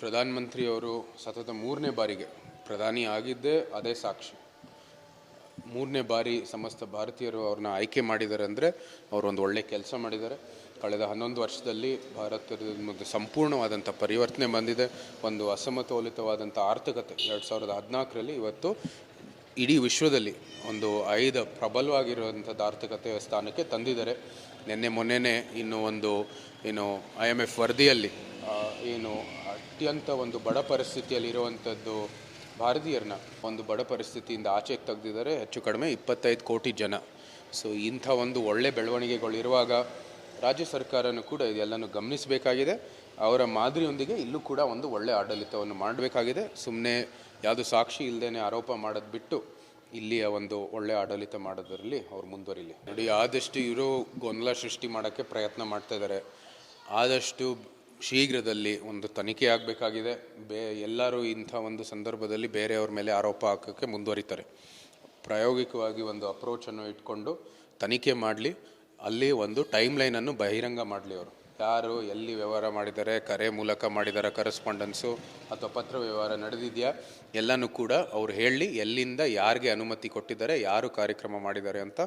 ಪ್ರಧಾನಮಂತ್ರಿಯವರು ಸತತ ಮೂರನೇ ಬಾರಿಗೆ ಪ್ರಧಾನಿ ಆಗಿದ್ದೇ ಅದೇ ಸಾಕ್ಷಿ. ಮೂರನೇ ಬಾರಿ ಸಮಸ್ತ ಭಾರತೀಯರು ಅವ್ರನ್ನ ಆಯ್ಕೆ ಮಾಡಿದ್ದಾರೆ ಅಂದರೆ ಒಂದು ಒಳ್ಳೆ ಕೆಲಸ ಮಾಡಿದ್ದಾರೆ. ಕಳೆದ ಹನ್ನೊಂದು ವರ್ಷದಲ್ಲಿ ಭಾರತದ ಒಂದು ಸಂಪೂರ್ಣವಾದಂಥ ಪರಿವರ್ತನೆ ಬಂದಿದೆ. ಒಂದು ಅಸಮತೋಲಿತವಾದಂಥ ಆರ್ಥಿಕತೆ ಎರಡು ಸಾವಿರದ ಹದಿನಾಲ್ಕರಲ್ಲಿ ಇವತ್ತು ಇಡೀ ವಿಶ್ವದಲ್ಲಿ ಒಂದು ಐದು ಪ್ರಬಲವಾಗಿರುವಂಥದ್ದು ಆರ್ಥಿಕತೆಯ ಸ್ಥಾನಕ್ಕೆ ತಂದಿದ್ದಾರೆ. ನಿನ್ನೆ ಮೊನ್ನೆನೇ ಇನ್ನು ಒಂದು ಏನು ಐ ಎಂ ಎಫ್ ವರದಿಯಲ್ಲಿ ಏನು ಅತ್ಯಂತ ಒಂದು ಬಡ ಪರಿಸ್ಥಿತಿಯಲ್ಲಿ ಇರುವಂಥದ್ದು ಭಾರತೀಯರನ್ನ ಒಂದು ಬಡ ಪರಿಸ್ಥಿತಿಯಿಂದ ಆಚೆಗೆ ತೆಗೆದಿದ್ದಾರೆ. ಹೆಚ್ಚು ಕಡಿಮೆ ಇಪ್ಪತ್ತೈದು ಕೋಟಿ ಜನ. ಸೊ ಇಂಥ ಒಂದು ಒಳ್ಳೆ ಬೆಳವಣಿಗೆಗಳಿರುವಾಗ ರಾಜ್ಯ ಸರ್ಕಾರನೂ ಕೂಡ ಇದೆಲ್ಲನೂ ಗಮನಿಸಬೇಕಾಗಿದೆ. ಅವರ ಮಾದರಿಯೊಂದಿಗೆ ಇಲ್ಲೂ ಕೂಡ ಒಂದು ಒಳ್ಳೆ ಆಡಳಿತವನ್ನು ಮಾಡಬೇಕಾಗಿದೆ. ಸುಮ್ಮನೆ ಯಾವುದು ಸಾಕ್ಷಿ ಇಲ್ಲದೇನೆ ಆರೋಪ ಮಾಡೋದು ಬಿಟ್ಟು ಇಲ್ಲಿಯ ಒಂದು ಒಳ್ಳೆ ಆಡಳಿತ ಮಾಡೋದರಲ್ಲಿ ಅವ್ರು ಮುಂದುವರಿಲಿ. ನೋಡಿ, ಆದಷ್ಟು ಇವರು ಗೊಂದಲ ಸೃಷ್ಟಿ ಮಾಡೋಕ್ಕೆ ಪ್ರಯತ್ನ ಮಾಡ್ತಾ ಇದ್ದಾರೆ. ಆದಷ್ಟು ಶೀಘ್ರದಲ್ಲಿ ಒಂದು ತನಿಖೆ ಆಗಬೇಕಾಗಿದೆ. ಬೇ, ಎಲ್ಲರೂ ಇಂಥ ಒಂದು ಸಂದರ್ಭದಲ್ಲಿ ಬೇರೆಯವ್ರ ಮೇಲೆ ಆರೋಪ ಹಾಕೋಕ್ಕೆ ಮುಂದುವರಿತಾರೆ. ಪ್ರಾಯೋಗಿಕವಾಗಿ ಒಂದು ಅಪ್ರೋಚನ್ನು ಇಟ್ಕೊಂಡು ತನಿಖೆ ಮಾಡಲಿ. ಅಲ್ಲಿ ಒಂದು ಟೈಮ್ ಲೈನನ್ನು ಬಹಿರಂಗ ಮಾಡಲಿ ಅವರು. ಯಾರು ಎಲ್ಲಿ ವ್ಯವಹಾರ ಮಾಡಿದ್ದಾರೆ ಕರೆ ಮೂಲಕ ಮಾಡಿದ್ದಾರೆ ಕರೆಸ್ಪಾಂಡೆನ್ಸು ಅಥವಾ ಪತ್ರ ವ್ಯವಹಾರ ನಡೆದಿದೆಯಾ? ಎಲ್ಲನೂ ಕೂಡ ಅವ್ರು ಹೇಳಿ, ಎಲ್ಲಿಂದ ಯಾರಿಗೆ ಅನುಮತಿ ಕೊಟ್ಟಿದ್ದಾರೆ, ಯಾರು ಕಾರ್ಯಕ್ರಮ ಮಾಡಿದ್ದಾರೆ ಅಂತ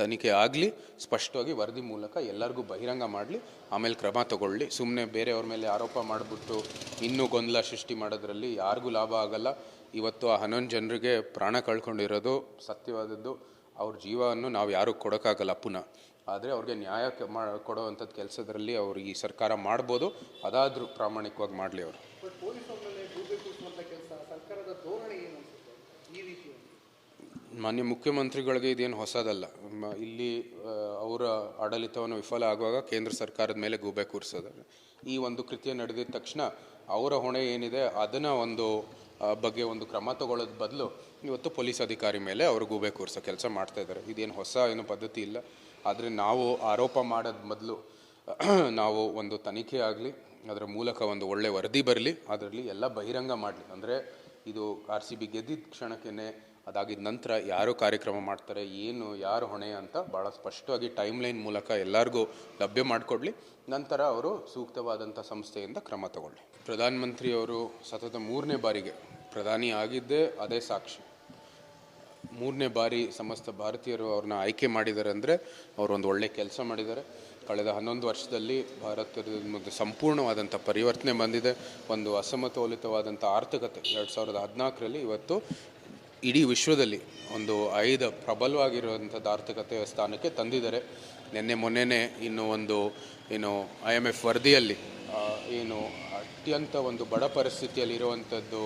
ತನಿಖೆ ಆಗಲಿ, ಸ್ಪಷ್ಟವಾಗಿ ವರದಿ ಮೂಲಕ ಎಲ್ಲರಿಗೂ ಬಹಿರಂಗ ಮಾಡಲಿ, ಆಮೇಲೆ ಕ್ರಮ ತಗೊಳ್ಳಿ. ಸುಮ್ಮನೆ ಬೇರೆಯವ್ರ ಮೇಲೆ ಆರೋಪ ಮಾಡಿಬಿಟ್ಟು ಇನ್ನೂ ಗೊಂದಲ ಸೃಷ್ಟಿ ಮಾಡೋದ್ರಲ್ಲಿ ಯಾರಿಗೂ ಲಾಭ ಆಗಲ್ಲ. ಇವತ್ತು ಆ ಹನ್ನೊಂದು ಜನರಿಗೆ ಪ್ರಾಣ ಕಳ್ಕೊಂಡಿರೋದು ಸತ್ಯವಾದದ್ದು. ಅವ್ರ ಜೀವವನ್ನು ನಾವು ಯಾರೂ ಕೊಡೋಕ್ಕಾಗಲ್ಲ ಪುನಃ. ಆದರೆ ಅವ್ರಿಗೆ ನ್ಯಾಯ ಮಾ ಕೊಡುವಂಥದ್ದು ಕೆಲಸದಲ್ಲಿ ಅವರು ಈ ಸರ್ಕಾರ ಮಾಡ್ಬೋದು. ಅದಾದರೂ ಪ್ರಾಮಾಣಿಕವಾಗಿ ಮಾಡಲಿ ಅವರು. ಮಾನ್ಯ ಮುಖ್ಯಮಂತ್ರಿಗಳಿಗೆ ಇದೇನು ಹೊಸದಲ್ಲ. ಇಲ್ಲಿ ಅವರ ಆಡಳಿತವನ್ನು ವಿಫಲ ಆಗುವಾಗ ಕೇಂದ್ರ ಸರ್ಕಾರದ ಮೇಲೆ ಗೂಬೆ ಕೂರಿಸೋದು. ಈ ಒಂದು ಕೃತ್ಯ ನಡೆದಿದ ತಕ್ಷಣ ಅವರ ಹೊಣೆ ಏನಿದೆ ಅದನ್ನು ಒಂದು ಬಗ್ಗೆ ಒಂದು ಕ್ರಮ ತಗೊಳ್ಳೋದ್ ಬದಲು ಇವತ್ತು ಪೊಲೀಸ್ ಅಧಿಕಾರಿ ಮೇಲೆ ಅವರು ಗೂಬೆ ಕೂರಿಸೋ ಕೆಲಸ ಮಾಡ್ತಾ ಇದ್ದಾರೆ. ಇದೇನು ಹೊಸ ಏನು ಪದ್ಧತಿ ಇಲ್ಲ. ಆದರೆ ನಾವು ಆರೋಪ ಮಾಡೋದ್ ಮೊದಲು, ನಾವು ಒಂದು ತನಿಖೆ ಆಗಲಿ, ಅದರ ಮೂಲಕ ಒಂದು ಒಳ್ಳೆ ವರದಿ ಬರಲಿ, ಅದರಲ್ಲಿ ಎಲ್ಲ ಬಹಿರಂಗ ಮಾಡಲಿ. ಅಂದರೆ ಇದು ಆರ್ ಸಿ ಬಿ ಗೆದ್ದಿದ್ದ ಕ್ಷಣಕ್ಕೇ ಅದಾಗಿದ ನಂತರ ಯಾರು ಕಾರ್ಯಕ್ರಮ ಮಾಡ್ತಾರೆ, ಏನು, ಯಾರು ಹೊಣೆ ಅಂತ ಭಾಳ ಸ್ಪಷ್ಟವಾಗಿ ಟೈಮ್ ಲೈನ್ ಮೂಲಕ ಎಲ್ಲರಿಗೂ ಲಭ್ಯ ಮಾಡಿಕೊಡ್ಲಿ. ನಂತರ ಅವರು ಸೂಕ್ತವಾದಂಥ ಸಂಸ್ಥೆಯಿಂದ ಕ್ರಮ ತಗೊಳ್ಳಿ. ಪ್ರಧಾನಮಂತ್ರಿಯವರು ಸತತ ಮೂರನೇ ಬಾರಿಗೆ ಪ್ರಧಾನಿ ಆಗಿದ್ದೇ ಅದೇ ಸಾಕ್ಷಿ. ಮೂರನೇ ಬಾರಿ ಸಮಸ್ತ ಭಾರತೀಯರು ಅವ್ರನ್ನ ಆಯ್ಕೆ ಮಾಡಿದ್ದಾರೆ ಅಂದರೆ ಒಂದು ಒಳ್ಳೆ ಕೆಲಸ ಮಾಡಿದ್ದಾರೆ. ಕಳೆದ ಹನ್ನೊಂದು ವರ್ಷದಲ್ಲಿ ಭಾರತದ ಒಂದು ಸಂಪೂರ್ಣವಾದಂಥ ಪರಿವರ್ತನೆ ಬಂದಿದೆ. ಒಂದು ಅಸಮತೋಲಿತವಾದಂಥ ಆರ್ಥಿಕತೆ ಎರಡು ಸಾವಿರದ ಹದಿನಾಲ್ಕರಲ್ಲಿ ಇವತ್ತು ಇಡೀ ವಿಶ್ವದಲ್ಲಿ ಒಂದು ಐದು ಪ್ರಬಲವಾಗಿರುವಂಥದ್ದು ಆರ್ಥಿಕತೆ ಸ್ಥಾನಕ್ಕೆ ತಂದಿದ್ದಾರೆ. ನಿನ್ನೆ ಮೊನ್ನೆನೇ ಇನ್ನು ಒಂದು ಏನು ಐ ಎಂ ಎಫ್ ವರದಿಯಲ್ಲಿ ಏನು ಅತ್ಯಂತ ಒಂದು ಬಡ ಪರಿಸ್ಥಿತಿಯಲ್ಲಿ ಇರುವಂಥದ್ದು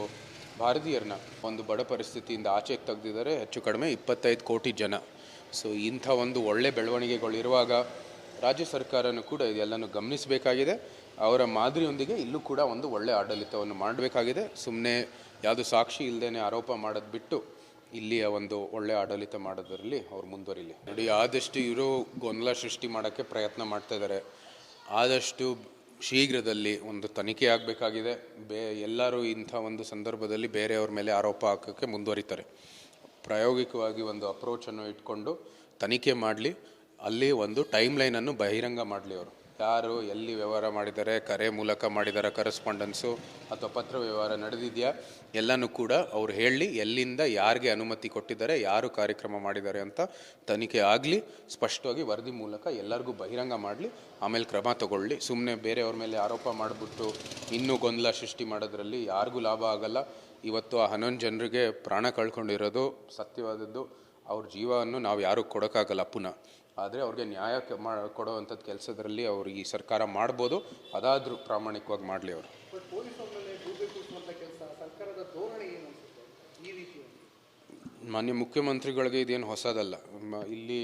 ಭಾರತೀಯರನ್ನ ಒಂದು ಬಡ ಪರಿಸ್ಥಿತಿಯಿಂದ ಆಚೆಗೆ ತೆಗೆದಿದ್ದಾರೆ, ಹೆಚ್ಚು ಕಡಿಮೆ ಇಪ್ಪತ್ತೈದು ಕೋಟಿ ಜನ. ಸೊ ಇಂಥ ಒಂದು ಒಳ್ಳೆ ಬೆಳವಣಿಗೆಗಳಿರುವಾಗ ರಾಜ್ಯ ಸರ್ಕಾರನೂ ಕೂಡ ಇದೆಲ್ಲನೂ ಗಮನಿಸಬೇಕಾಗಿದೆ. ಅವರ ಮಾದರಿಯೊಂದಿಗೆ ಇಲ್ಲೂ ಕೂಡ ಒಂದು ಒಳ್ಳೆ ಆಡಳಿತವನ್ನು ಮಾಡಬೇಕಾಗಿದೆ. ಸುಮ್ಮನೆ ಯಾವುದು ಸಾಕ್ಷಿ ಇಲ್ಲದೇ ಆರೋಪ ಮಾಡೋದು ಬಿಟ್ಟು ಇಲ್ಲಿಯ ಒಂದು ಒಳ್ಳೆ ಆಡಳಿತ ಮಾಡೋದರಲ್ಲಿ ಅವ್ರು ಮುಂದುವರಿಲಿ. ನೋಡಿ, ಆದಷ್ಟು ಇವರು ಗೊಂದಲ ಸೃಷ್ಟಿ ಮಾಡೋಕ್ಕೆ ಪ್ರಯತ್ನ ಮಾಡ್ತಾ ಇದ್ದಾರೆ. ಆದಷ್ಟು ಶೀಘ್ರದಲ್ಲಿ ಒಂದು ತನಿಖೆ ಆಗಬೇಕಾಗಿದೆ. ಬೇ, ಎಲ್ಲರೂ ಇಂಥ ಒಂದು ಸಂದರ್ಭದಲ್ಲಿ ಬೇರೆಯವ್ರ ಮೇಲೆ ಆರೋಪ ಹಾಕೋಕ್ಕೆ ಮುಂದುವರಿತಾರೆ. ಪ್ರಾಯೋಗಿಕವಾಗಿ ಒಂದು ಅಪ್ರೋಚನ್ನು ಇಟ್ಕೊಂಡು ತನಿಖೆ ಮಾಡಲಿ. ಅಲ್ಲಿ ಒಂದು ಟೈಮ್ ಲೈನನ್ನು ಬಹಿರಂಗ ಮಾಡಲಿ ಅವರು. ಯಾರು ಎಲ್ಲಿ ವ್ಯವಹಾರ ಮಾಡಿದ್ದಾರೆ, ಕರೆ ಮೂಲಕ ಮಾಡಿದ್ದಾರೆ ಕರೆಸ್ಪಾಂಡೆನ್ಸು ಅಥವಾ ಪತ್ರ ವ್ಯವಹಾರ ನಡೆದಿದೆಯಾ? ಎಲ್ಲನೂ ಕೂಡ ಅವ್ರು ಹೇಳಿ ಎಲ್ಲಿಂದ ಯಾರಿಗೆ ಅನುಮತಿ ಕೊಟ್ಟಿದ್ದಾರೆ, ಯಾರು ಕಾರ್ಯಕ್ರಮ ಮಾಡಿದ್ದಾರೆ ಅಂತ ತನಿಖೆ ಆಗಲಿ, ಸ್ಪಷ್ಟವಾಗಿ ವರದಿ ಮೂಲಕ ಎಲ್ಲರಿಗೂ ಬಹಿರಂಗ ಮಾಡಲಿ, ಆಮೇಲೆ ಕ್ರಮ ತಗೊಳ್ಳಿ. ಸುಮ್ಮನೆ ಬೇರೆಯವ್ರ ಮೇಲೆ ಆರೋಪ ಮಾಡಿಬಿಟ್ಟು ಇನ್ನೂ ಗೊಂದಲ ಸೃಷ್ಟಿ ಮಾಡೋದ್ರಲ್ಲಿ ಯಾರಿಗೂ ಲಾಭ ಆಗಲ್ಲ. ಇವತ್ತು ಆ ಹನ್ನೊಂದು ಜನರಿಗೆ ಪ್ರಾಣ ಕಳ್ಕೊಂಡಿರೋದು ಸತ್ಯವಾದದ್ದು. ಅವ್ರ ಜೀವವನ್ನು ನಾವು ಯಾರೂ ಕೊಡೋಕ್ಕಾಗಲ್ಲ ಪುನಃ. ಆದರೆ ಅವ್ರಿಗೆ ನ್ಯಾಯ ಮಾ ಕೊಡುವಂಥದ್ದು ಕೆಲಸದಲ್ಲಿ ಅವರು ಈ ಸರ್ಕಾರ ಮಾಡ್ಬೋದು. ಅದಾದರೂ ಪ್ರಾಮಾಣಿಕವಾಗಿ ಮಾಡಲಿ ಅವರು. ಮಾನ್ಯ ಮುಖ್ಯಮಂತ್ರಿಗಳಿಗೆ ಇದೇನು ಹೊಸದಲ್ಲ. ಇಲ್ಲಿ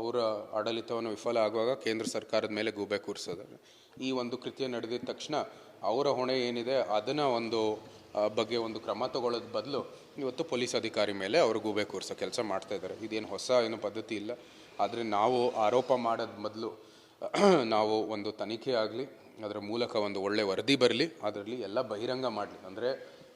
ಅವರ ಆಡಳಿತವನ್ನು ವಿಫಲ ಆಗುವಾಗ ಕೇಂದ್ರ ಸರ್ಕಾರದ ಮೇಲೆ ಗೂಬೆ ಕೂರಿಸೋದು. ಈ ಒಂದು ಕೃತ್ಯ ನಡೆದಿದ ತಕ್ಷಣ ಅವರ ಹೊಣೆ ಏನಿದೆ ಅದನ್ನು ಒಂದು ಬಗ್ಗೆ ಒಂದು ಕ್ರಮ ತಗೊಳ್ಳೋದ್ ಬದಲು ಇವತ್ತು ಪೊಲೀಸ್ ಅಧಿಕಾರಿ ಮೇಲೆ ಅವರು ಗೂಬೆ ಕೂರಿಸೋ ಕೆಲಸ ಮಾಡ್ತಾ ಇದ್ದಾರೆ ಇದೇನು ಹೊಸ ಏನು ಪದ್ಧತಿ ಇಲ್ಲ. ಆದರೆ ನಾವು ಆರೋಪ ಮಾಡೋದ್ ಮೊದಲು, ನಾವು ಒಂದು ತನಿಖೆ ಆಗಲಿ, ಅದರ ಮೂಲಕ ಒಂದು ಒಳ್ಳೆ ವರದಿ ಬರಲಿ, ಅದರಲ್ಲಿ ಎಲ್ಲ ಬಹಿರಂಗ ಮಾಡಲಿ. ಅಂದರೆ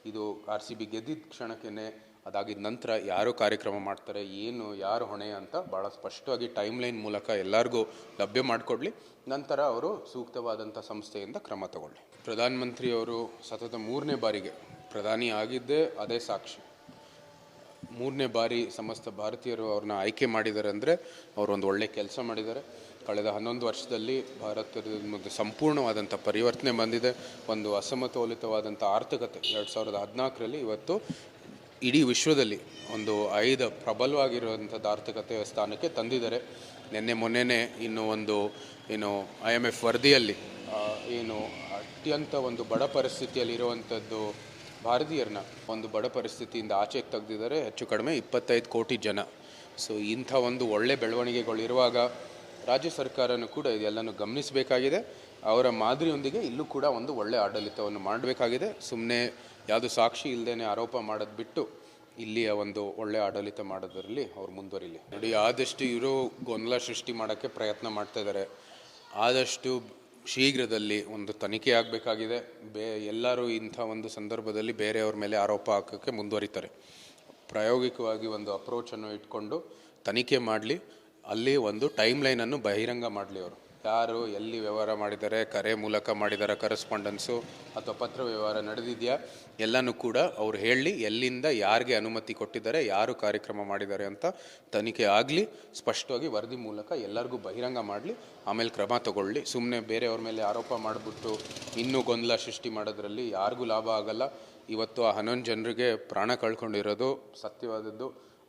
ಇದು ಆರ್ ಸಿ ಬಿ ಗೆದ್ದಿದ್ದ ಕ್ಷಣಕ್ಕೇ ಅದಾಗಿದ ನಂತರ ಯಾರು ಕಾರ್ಯಕ್ರಮ ಮಾಡ್ತಾರೆ, ಏನು, ಯಾರು ಹೊಣೆ ಅಂತ ಭಾಳ ಸ್ಪಷ್ಟವಾಗಿ ಟೈಮ್ ಲೈನ್ ಮೂಲಕ ಎಲ್ಲರಿಗೂ ಲಭ್ಯ ಮಾಡಿಕೊಡ್ಲಿ. ನಂತರ ಅವರು ಸೂಕ್ತವಾದಂಥ ಸಂಸ್ಥೆಯಿಂದ ಕ್ರಮ ತಗೊಳ್ಳಿ ಪ್ರಧಾನಮಂತ್ರಿಯವರು ಸತತ ಮೂರನೇ ಬಾರಿಗೆ ಪ್ರಧಾನಿ ಆಗಿದ್ದೇ ಅದೇ ಸಾಕ್ಷಿ. ಮೂರನೇ ಬಾರಿ ಸಮಸ್ತ ಭಾರತೀಯರು ಅವ್ರನ್ನ ಆಯ್ಕೆ ಮಾಡಿದ್ದಾರೆ ಅಂದರೆ ಅವರು ಒಂದು ಒಳ್ಳೆ ಕೆಲಸ ಮಾಡಿದ್ದಾರೆ. ಕಳೆದ ಹನ್ನೊಂದು ವರ್ಷದಲ್ಲಿ ಭಾರತದ ಒಂದು ಸಂಪೂರ್ಣವಾದಂಥ ಪರಿವರ್ತನೆ ಬಂದಿದೆ. ಒಂದು ಅಸಮತೋಲಿತವಾದಂಥ ಆರ್ಥಿಕತೆ ಎರಡು ಸಾವಿರದ ಹದಿನಾಲ್ಕರಲ್ಲಿ ಇವತ್ತು ಇಡೀ ವಿಶ್ವದಲ್ಲಿ ಒಂದು ಐದು ಪ್ರಬಲವಾಗಿರುವಂಥದ್ದು ಆರ್ಥಿಕತೆ ಸ್ಥಾನಕ್ಕೆ ತಂದಿದ್ದಾರೆ. ನಿನ್ನೆ ಮೊನ್ನೆನೇ ಇನ್ನು ಒಂದು ಏನು ಐ ಎಂ ಎಫ್ ವರದಿಯಲ್ಲಿ ಏನು ಅತ್ಯಂತ ಒಂದು ಬಡ ಪರಿಸ್ಥಿತಿಯಲ್ಲಿ ಇರುವಂಥದ್ದು ಭಾರತೀಯರನ್ನ ಒಂದು ಬಡ ಪರಿಸ್ಥಿತಿಯಿಂದ ಆಚೆಗೆ ತೆಗೆದಿದ್ದಾರೆ, ಹೆಚ್ಚು ಕಡಿಮೆ ಇಪ್ಪತ್ತೈದು ಕೋಟಿ ಜನ. ಸೊ ಇಂಥ ಒಂದು ಒಳ್ಳೆ ಬೆಳವಣಿಗೆಗಳಿರುವಾಗ ರಾಜ್ಯ ಸರ್ಕಾರನೂ ಕೂಡ ಇದೆಲ್ಲನೂ ಗಮನಿಸಬೇಕಾಗಿದೆ. ಅವರ ಮಾದರಿಯೊಂದಿಗೆ ಇಲ್ಲೂ ಕೂಡ ಒಂದು ಒಳ್ಳೆ ಆಡಳಿತವನ್ನು ಮಾಡಬೇಕಾಗಿದೆ. ಸುಮ್ಮನೆ ಯಾವುದು ಸಾಕ್ಷಿ ಇಲ್ಲದೇ ಆರೋಪ ಮಾಡೋದು ಬಿಟ್ಟು ಇಲ್ಲಿಯ ಒಂದು ಒಳ್ಳೆ ಆಡಳಿತ ಮಾಡೋದರಲ್ಲಿ ಅವ್ರು ಮುಂದುವರಿಲಿ. ನೋಡಿ, ಆದಷ್ಟು ಇರೋ ಗೊಂದಲ ಸೃಷ್ಟಿ ಮಾಡೋಕ್ಕೆ ಪ್ರಯತ್ನ ಮಾಡ್ತಾ ಇದ್ದಾರೆ. ಆದಷ್ಟು ಶೀಘ್ರದಲ್ಲಿ ಒಂದು ತನಿಖೆ ಆಗಬೇಕಾಗಿದೆ. ಬೇ, ಎಲ್ಲರೂ ಇಂಥ ಒಂದು ಸಂದರ್ಭದಲ್ಲಿ ಬೇರೆಯವ್ರ ಮೇಲೆ ಆರೋಪ ಹಾಕೋಕ್ಕೆ ಮುಂದುವರಿತಾರೆ. ಪ್ರಾಯೋಗಿಕವಾಗಿ ಒಂದು ಅಪ್ರೋಚನ್ನು ಇಟ್ಕೊಂಡು ತನಿಖೆ ಮಾಡಲಿ. ಅಲ್ಲಿ ಒಂದು ಟೈಮ್ ಲೈನನ್ನು ಬಹಿರಂಗ ಮಾಡಲಿ ಅವರು. ಯಾರು ಎಲ್ಲಿ ವ್ಯವಹಾರ ಮಾಡಿದ್ದಾರೆ ಕರೆ ಮೂಲಕ ಮಾಡಿದ್ದಾರೆ ಕರೆಸ್ಪಾಂಡೆನ್ಸು ಅಥವಾ ಪತ್ರ ವ್ಯವಹಾರ ನಡೆದಿದೆಯಾ? ಎಲ್ಲನೂ ಕೂಡ ಅವ್ರು ಹೇಳಿ ಎಲ್ಲಿಂದ ಯಾರಿಗೆ ಅನುಮತಿ ಕೊಟ್ಟಿದ್ದಾರೆ, ಯಾರು ಕಾರ್ಯಕ್ರಮ ಮಾಡಿದ್ದಾರೆ ಅಂತ ತನಿಖೆ ಆಗಲಿ, ಸ್ಪಷ್ಟವಾಗಿ ವರದಿ ಮೂಲಕ ಎಲ್ಲರಿಗೂ ಬಹಿರಂಗ ಮಾಡಲಿ, ಆಮೇಲೆ ಕ್ರಮ ತಗೊಳ್ಳಿ. ಸುಮ್ಮನೆ ಬೇರೆಯವ್ರ ಮೇಲೆ ಆರೋಪ ಮಾಡಿಬಿಟ್ಟು ಇನ್ನೂ ಗೊಂದಲ ಸೃಷ್ಟಿ ಮಾಡೋದ್ರಲ್ಲಿ ಯಾರಿಗೂ ಲಾಭ ಆಗಲ್ಲ. ಇವತ್ತು ಆ ಹನ್ನೊಂದು ಜನರಿಗೆ ಪ್ರಾಣ ಕಳ್ಕೊಂಡಿರೋದು ಸತ್ಯವಾದದ್ದು.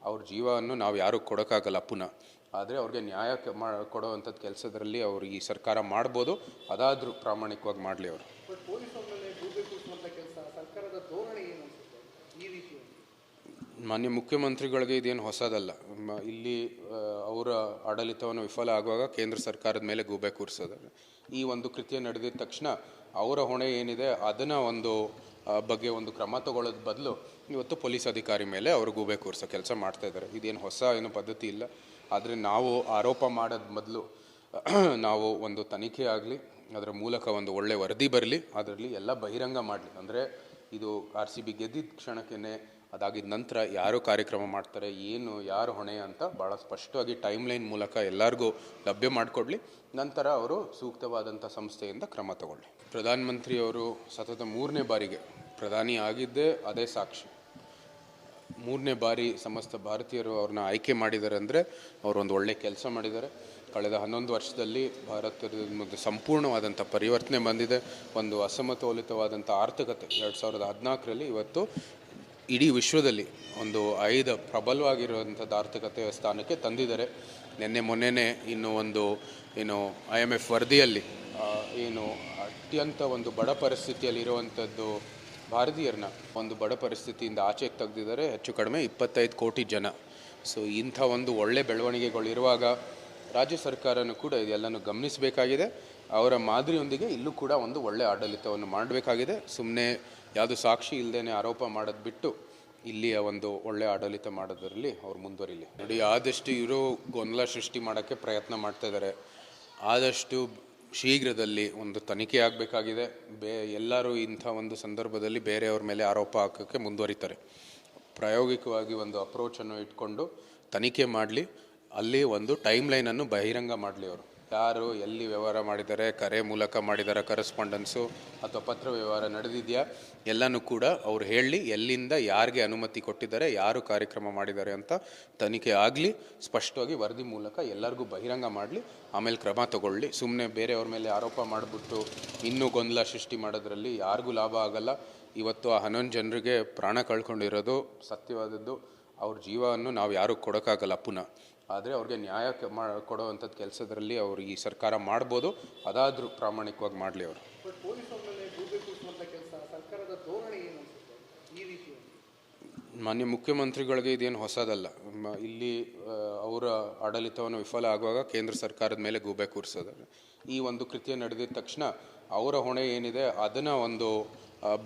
ಅವ್ರ ಜೀವವನ್ನು ನಾವು ಯಾರೂ ಕೊಡೋಕ್ಕಾಗಲ್ಲ ಪುನಃ. ಆದರೆ ಅವ್ರಿಗೆ ನ್ಯಾಯ ಮಾ ಕೊಡುವಂಥದ್ದು ಕೆಲಸದಲ್ಲಿ ಅವರು ಈ ಸರ್ಕಾರ ಮಾಡ್ಬೋದು ಅದಾದರೂ ಪ್ರಾಮಾಣಿಕವಾಗಿ ಮಾಡಲಿ ಅವರು. ಮಾನ್ಯ ಮುಖ್ಯಮಂತ್ರಿಗಳಿಗೆ ಇದೇನು ಹೊಸದಲ್ಲ. ಇಲ್ಲಿ ಅವರ ಆಡಳಿತವನ್ನು ವಿಫಲ ಆಗುವಾಗ ಕೇಂದ್ರ ಸರ್ಕಾರದ ಮೇಲೆ ಗೂಬೆ ಕೂರಿಸೋದು. ಈ ಒಂದು ಕೃತ್ಯ ನಡೆದಿದ ತಕ್ಷಣ ಅವರ ಹೊಣೆ ಏನಿದೆ ಅದನ್ನು ಒಂದು ಬಗ್ಗೆ ಒಂದು ಕ್ರಮ ತಗೊಳ್ಳೋದು ಬದಲು ಇವತ್ತು ಪೊಲೀಸ್ ಅಧಿಕಾರಿ ಮೇಲೆ ಅವರು ಗೂಬೆ ಕೂರಿಸೋ ಕೆಲಸ ಮಾಡ್ತಾ ಇದ್ದಾರೆ. ಇದೇನು ಹೊಸ ಏನು ಪದ್ಧತಿ ಇಲ್ಲ. ಆದರೆ ನಾವು ಆರೋಪ ಮಾಡೋದ್ ಮೊದಲು ನಾವು ಒಂದು ತನಿಖೆ ಆಗಲಿ, ಅದರ ಮೂಲಕ ಒಂದು ಒಳ್ಳೆ ವರದಿ ಬರಲಿ, ಅದರಲ್ಲಿ ಎಲ್ಲ ಬಹಿರಂಗ ಮಾಡಲಿ. ಅಂದರೆ ಇದು ಆರ್ ಸಿ ಬಿ ಗೆದ್ದಿದ್ದ ಕ್ಷಣಕ್ಕೇ ಅದಾಗಿದ ನಂತರ ಯಾರು ಕಾರ್ಯಕ್ರಮ ಮಾಡ್ತಾರೆ, ಏನು, ಯಾರು ಹೊಣೆ ಅಂತ ಭಾಳ ಸ್ಪಷ್ಟವಾಗಿ ಟೈಮ್ ಲೈನ್ ಮೂಲಕ ಎಲ್ಲರಿಗೂ ಲಭ್ಯ ಮಾಡಿಕೊಡ್ಲಿ. ನಂತರ ಅವರು ಸೂಕ್ತವಾದಂಥ ಸಂಸ್ಥೆಯಿಂದ ಕ್ರಮ ತಗೊಳ್ಳಿ. ಪ್ರಧಾನಮಂತ್ರಿಯವರು ಸತತ ಮೂರನೇ ಬಾರಿಗೆ ಪ್ರಧಾನಿ ಆಗಿದ್ದೇ ಅದೇ ಸಾಕ್ಷಿ. ಮೂರನೇ ಬಾರಿ ಸಮಸ್ತ ಭಾರತೀಯರು ಅವ್ರನ್ನ ಆಯ್ಕೆ ಮಾಡಿದ್ದಾರೆ ಅಂದರೆ ಅವರು ಒಂದು ಒಳ್ಳೆ ಕೆಲಸ ಮಾಡಿದ್ದಾರೆ. ಕಳೆದ ಹನ್ನೊಂದು ವರ್ಷದಲ್ಲಿ ಭಾರತದ ಒಂದು ಸಂಪೂರ್ಣವಾದಂಥ ಪರಿವರ್ತನೆ ಬಂದಿದೆ. ಒಂದು ಅಸಮತೋಲಿತವಾದಂಥ ಆರ್ಥಿಕತೆ ಎರಡು ಸಾವಿರದ ಹದಿನಾಲ್ಕರಲ್ಲಿ ಇವತ್ತು ಇಡೀ ವಿಶ್ವದಲ್ಲಿ ಒಂದು ಐದು ಪ್ರಬಲವಾಗಿರುವಂಥದ್ದು ಆರ್ಥಿಕತೆಯ ಸ್ಥಾನಕ್ಕೆ ತಂದಿದ್ದಾರೆ. ನಿನ್ನೆ ಮೊನ್ನೆನೇ ಇನ್ನು ಒಂದು ಏನು ಐ ಎಂ ಎಫ್ ವರದಿಯಲ್ಲಿ ಏನು ಅತ್ಯಂತ ಒಂದು ಬಡ ಪರಿಸ್ಥಿತಿಯಲ್ಲಿ ಇರುವಂಥದ್ದು ಭಾರತೀಯರನ್ನ ಒಂದು ಬಡ ಪರಿಸ್ಥಿತಿಯಿಂದ ಆಚೆಗೆ ತೆಗೆದಿದ್ದಾರೆ, ಹೆಚ್ಚು ಕಡಿಮೆ ಇಪ್ಪತ್ತೈದು ಕೋಟಿ ಜನ. ಸೊ ಇಂಥ ಒಂದು ಒಳ್ಳೆ ಬೆಳವಣಿಗೆಗಳಿರುವಾಗ ರಾಜ್ಯ ಸರ್ಕಾರನೂ ಕೂಡ ಇದೆಲ್ಲನೂ ಗಮನಿಸಬೇಕಾಗಿದೆ. ಅವರ ಮಾದರಿಯೊಂದಿಗೆ ಇಲ್ಲೂ ಕೂಡ ಒಂದು ಒಳ್ಳೆ ಆಡಳಿತವನ್ನು ಮಾಡಬೇಕಾಗಿದೆ. ಸುಮ್ಮನೆ ಯಾವುದು ಸಾಕ್ಷಿ ಇಲ್ಲದೇ ಆರೋಪ ಮಾಡೋದು ಬಿಟ್ಟು ಇಲ್ಲಿಯ ಒಂದು ಒಳ್ಳೆ ಆಡಳಿತ ಮಾಡೋದರಲ್ಲಿ ಅವ್ರು ಮುಂದುವರಿಲಿ. ನೋಡಿ, ಆದಷ್ಟು ಇವರು ಗೊಂದಲ ಸೃಷ್ಟಿ ಮಾಡೋಕ್ಕೆ ಪ್ರಯತ್ನ ಮಾಡ್ತಾ ಇದ್ದಾರೆ. ಆದಷ್ಟು ಶೀಘ್ರದಲ್ಲಿ ಒಂದು ತನಿಖೆ ಆಗಬೇಕಾಗಿದೆ. ಬೇ, ಎಲ್ಲರೂ ಇಂಥ ಒಂದು ಸಂದರ್ಭದಲ್ಲಿ ಬೇರೆಯವ್ರ ಮೇಲೆ ಆರೋಪ ಹಾಕೋಕ್ಕೆ ಮುಂದುವರಿತಾರೆ. ಪ್ರಾಯೋಗಿಕವಾಗಿ ಒಂದು ಅಪ್ರೋಚನ್ನು ಇಟ್ಕೊಂಡು ತನಿಖೆ ಮಾಡಲಿ. ಅಲ್ಲಿ ಒಂದು ಟೈಮ್ ಲೈನನ್ನು ಬಹಿರಂಗ ಮಾಡಲಿ ಅವರು. ಯಾರು ಎಲ್ಲಿ ವ್ಯವಹಾರ ಮಾಡಿದ್ದಾರೆ, ಕರೆ ಮೂಲಕ ಮಾಡಿದ್ದಾರೆ ಕರೆಸ್ಪಾಂಡೆನ್ಸು ಅಥವಾ ಪತ್ರ ವ್ಯವಹಾರ ನಡೆದಿದೆಯಾ, ಎಲ್ಲನೂ ಕೂಡ ಅವ್ರು ಹೇಳಿ ಎಲ್ಲಿಂದ ಯಾರಿಗೆ ಅನುಮತಿ ಕೊಟ್ಟಿದ್ದಾರೆ, ಯಾರು ಕಾರ್ಯಕ್ರಮ ಮಾಡಿದ್ದಾರೆ ಅಂತ ತನಿಖೆ ಆಗಲಿ, ಸ್ಪಷ್ಟವಾಗಿ ವರದಿ ಮೂಲಕ ಎಲ್ಲರಿಗೂ ಬಹಿರಂಗ ಮಾಡಲಿ, ಆಮೇಲೆ ಕ್ರಮ ತಗೊಳ್ಳಿ. ಸುಮ್ಮನೆ ಬೇರೆಯವ್ರ ಮೇಲೆ ಆರೋಪ ಮಾಡಿಬಿಟ್ಟು ಇನ್ನೂ ಗೊಂದಲ ಸೃಷ್ಟಿ ಮಾಡೋದ್ರಲ್ಲಿ ಯಾರಿಗೂ ಲಾಭ ಆಗಲ್ಲ. ಇವತ್ತು ಆ ಹನ್ನೊಂದು ಜನರಿಗೆ ಪ್ರಾಣ ಕಳ್ಕೊಂಡಿರೋದು ಸತ್ಯವಾದದ್ದು. ಅವ್ರ ಜೀವವನ್ನು ನಾವು ಯಾರೂ ಕೊಡೋಕ್ಕಾಗಲ್ಲ ಪುನಃ. ಆದರೆ ಅವ್ರಿಗೆ ನ್ಯಾಯ ಮಾ ಕೊಡುವಂಥದ್ದು ಕೆಲಸದಲ್ಲಿ ಅವರು ಈ ಸರ್ಕಾರ ಮಾಡ್ಬೋದು. ಅದಾದರೂ ಪ್ರಾಮಾಣಿಕವಾಗಿ ಮಾಡಲಿ ಅವರು. ಮಾನ್ಯ ಮುಖ್ಯಮಂತ್ರಿಗಳಿಗೆ ಇದೇನು ಹೊಸದಲ್ಲ. ಇಲ್ಲಿ ಅವರ ಆಡಳಿತವನ್ನು ವಿಫಲ ಆಗುವಾಗ ಕೇಂದ್ರ ಸರ್ಕಾರದ ಮೇಲೆ ಗೂಬೆ ಕೂರಿಸೋದು. ಈ ಒಂದು ಕೃತ್ಯ ನಡೆದಿದ ತಕ್ಷಣ ಅವರ ಹೊಣೆ ಏನಿದೆ ಅದನ್ನು ಒಂದು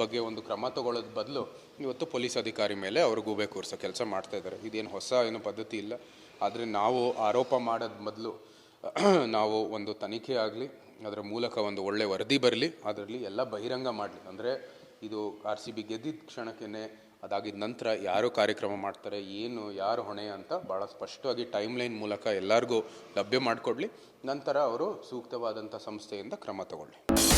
ಬಗ್ಗೆ ಒಂದು ಕ್ರಮ ತಗೊಳ್ಳೋದು ಬದಲು ಇವತ್ತು ಪೊಲೀಸ್ ಅಧಿಕಾರಿ ಮೇಲೆ ಅವರು ಗೂಬೆ ಕೂರಿಸೋ ಕೆಲಸ ಮಾಡ್ತಾ ಇದ್ದಾರೆ ಇದೇನು ಹೊಸ ಏನು ಪದ್ಧತಿ ಇಲ್ಲ. ಆದರೆ ನಾವು ಆರೋಪ ಮಾಡೋದು ಮೊದಲು, ನಾವು ಒಂದು ತನಿಖೆ ಆಗಲಿ, ಅದರ ಮೂಲಕ ಒಂದು ಒಳ್ಳೆ ವರದಿ ಬರಲಿ, ಅದರಲ್ಲಿ ಎಲ್ಲ ಬಹಿರಂಗ ಮಾಡಲಿ. ಅಂದರೆ ಇದು ಆರ್ ಸಿ ಬಿ ಗೆದ್ದಿದ್ದ ಕ್ಷಣಕ್ಕೇ ಅದಾಗಿದ್ದ ನಂತರ ಯಾರು ಕಾರ್ಯಕ್ರಮ ಮಾಡ್ತಾರೆ, ಏನು, ಯಾರು ಹೊಣೆ ಅಂತ ಭಾಳ ಸ್ಪಷ್ಟವಾಗಿ ಟೈಮ್ ಲೈನ್ ಮೂಲಕ ಎಲ್ಲರಿಗೂ ಲಭ್ಯ ಮಾಡಿಕೊಡ್ಲಿ. ನಂತರ ಅವರು ಸೂಕ್ತವಾದಂಥ ಸಂಸ್ಥೆಯಿಂದ ಕ್ರಮ ತಗೊಳ್ಳಿ.